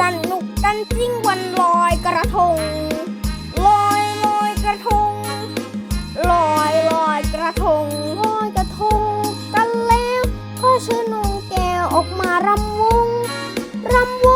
วันจริงวันลอยกระทง ลอยลอยกระทง ลอยลอยกระทงลอยกระทง กันแล้วพ่อชื่อนงแก้วออกมารำวงรำวง